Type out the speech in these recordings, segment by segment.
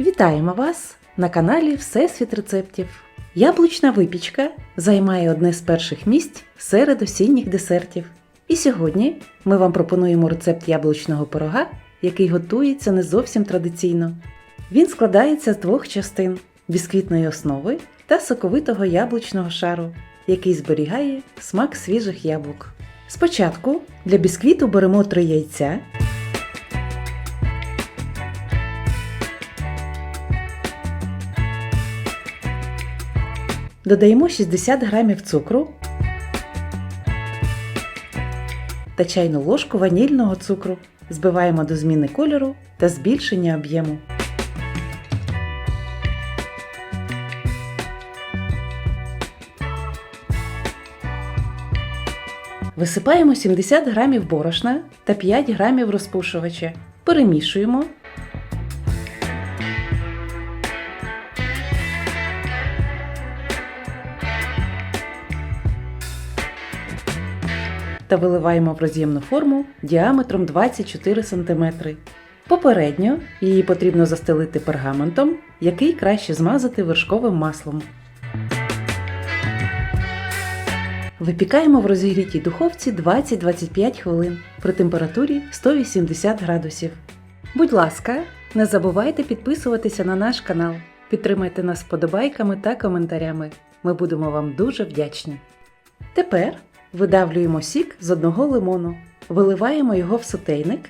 Вітаємо вас на каналі Всесвіт рецептів. Яблучна випічка займає одне з перших місць серед осінніх десертів. І сьогодні ми вам пропонуємо рецепт яблучного пирога, який готується не зовсім традиційно. Він складається з двох частин бісквітної основи та соковитого яблучного шару, який зберігає смак свіжих яблук. Спочатку для бісквіту беремо три яйця. Додаємо 60 грамів цукру та чайну ложку ванільного цукру. Збиваємо до зміни кольору та збільшення об'єму. Висипаємо 70 грамів борошна та 5 грамів розпушувача. Перемішуємо. Та виливаємо в роз'ємну форму діаметром 24 см. Попередньо її потрібно застелити пергаментом, який краще змазати вершковим маслом. Випікаємо в розігрітій духовці 20-25 хвилин при температурі 180 градусів. Будь ласка, не забувайте підписуватися на наш канал. Підтримайте нас вподобайками та коментарями. Ми будемо вам дуже вдячні. Тепер видавлюємо сік з одного лимону, виливаємо його в сотейник.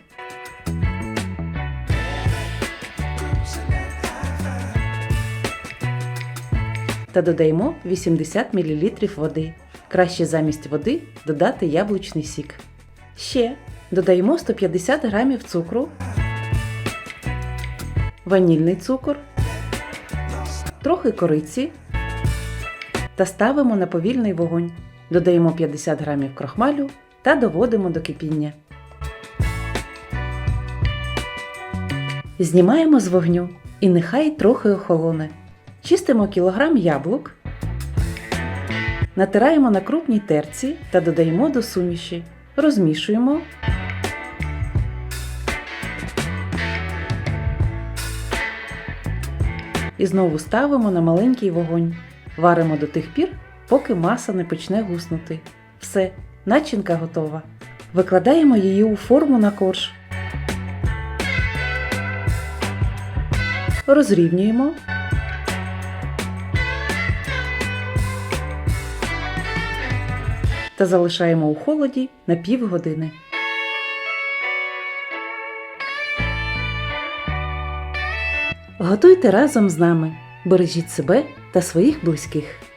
Та додаємо 80 мл води. Краще замість води додати яблучний сік. Ще додаємо 150 г цукру, ванільний цукор, трохи кориці та ставимо на повільний вогонь. Додаємо 50 г крохмалю та доводимо до кипіння. Знімаємо з вогню і нехай трохи охолоне. Чистимо кілограм яблук, натираємо на крупній терці та додаємо до суміші. Розмішуємо. І знову ставимо на маленький вогонь. Варимо до тих пір, поки маса не почне гуснути. Все, начинка готова. Викладаємо її у форму на корж. Розрівнюємо. Та залишаємо у холоді на півгодини. Готуйте разом з нами. Бережіть себе та своїх близьких.